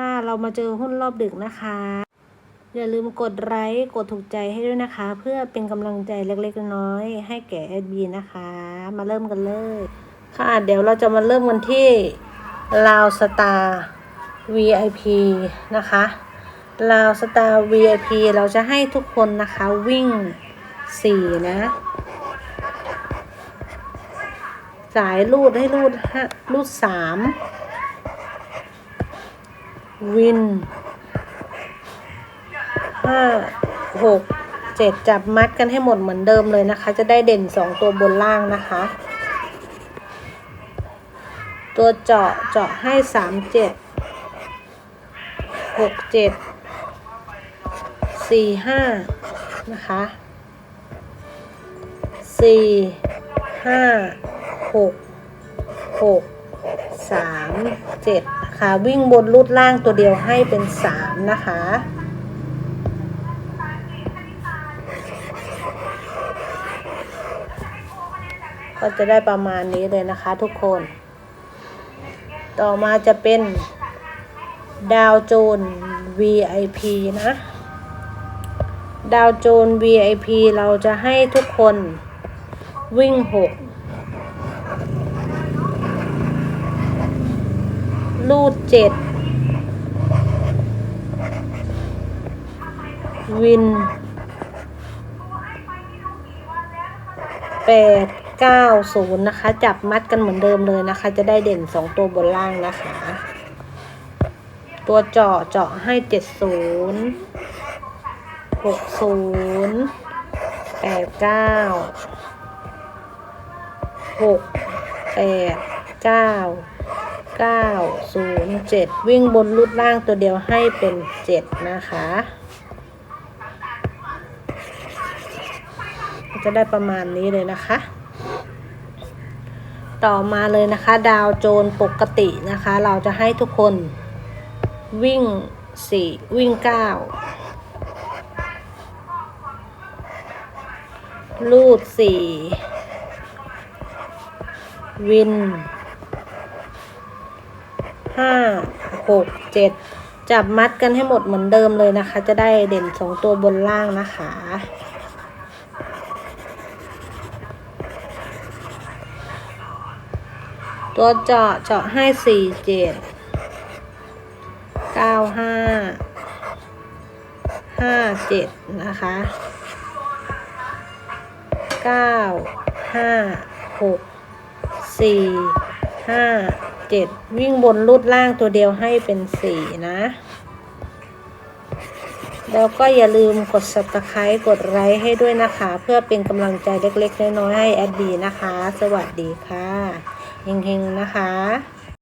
ค่ะเรามาเจอหุ้นรอบดึกนะคะ อย่าลืมกดไลค์กดถูกใจให้ด้วยนะคะ เพื่อเป็นกำลังใจเล็กๆน้อยๆให้แก่แอดบีนะคะ มาเริ่มกันเลย ค่ะ เดี๋ยวเราจะมาเริ่มกันที่ลาวสตาร์ VIP นะคะลาวสตาร์ VIP เราจะให้ทุกคนนะคะวิ่ง 4 นะ สายรูดให้รูดห้ารูดสาม วินห้าหกเจ็ดจับมัดกันให้หมดเหมือนเดิมเลยนะคะ จะได้เด่นสองตัวบนล่างนะคะ ตัวเจาะเจาะให้สามเจ็ดหกเจ็ดสี่ห้านะคะสี่ห้าหกหก สามเจ็ดนะะวิ่งบนรูดล่างตัวเดียวให้เป็นสามนะคะก็จะได้ประมาณนี้เลยนะคะทุกคน ต่อมาจะเป็นดาวโจน VIP นะ ดาวโจน VIP เราจะให้ทุกคนวิ่งหก รูดเจ็ดวินแปดเก้าศูนย์นะคะ จับมัดกันเหมือนเดิมเลยนะคะ จะได้เด่นสองตัวบนล่างนะคะ ตัวเจาะเจาะให้เจ็ดศูนย์หกศูนย์แปดเก้าหกแปดเก้า เก้าศูนย์เจ็ดวิ่งบนรูดล่างตัวเดียวให้เป็นเจ็ดนะคะ จะได้ประมาณนี้เลยนะคะ ต่อมาเลยนะคะ ดาวโจนปกตินะคะ เราจะให้ทุกคนวิ่งสี่วิ่งเก้าลูดสี่วิน ห้าหกเจ็ดจับมัดกันให้หมดเหมือนเดิมเลยนะคะ จะได้เด่นสองตัวบนล่างนะคะ ตัวเจาะเจาะให้สี่เจ็ดเก้าห้าห้าเจ็ดนะคะเก้าห้าหกสี่ห้า เจ็ดวิ่งบนรูดล่างตัวเดียวให้เป็นสี่นะ แล้วก็อย่าลืมกด subscribe กดไลค์ให้ด้วยนะคะ เพื่อเป็นกำลังใจเล็กๆ น้อยๆ ให้แอดดีนะคะ สวัสดีค่ะเฮงๆ นะคะ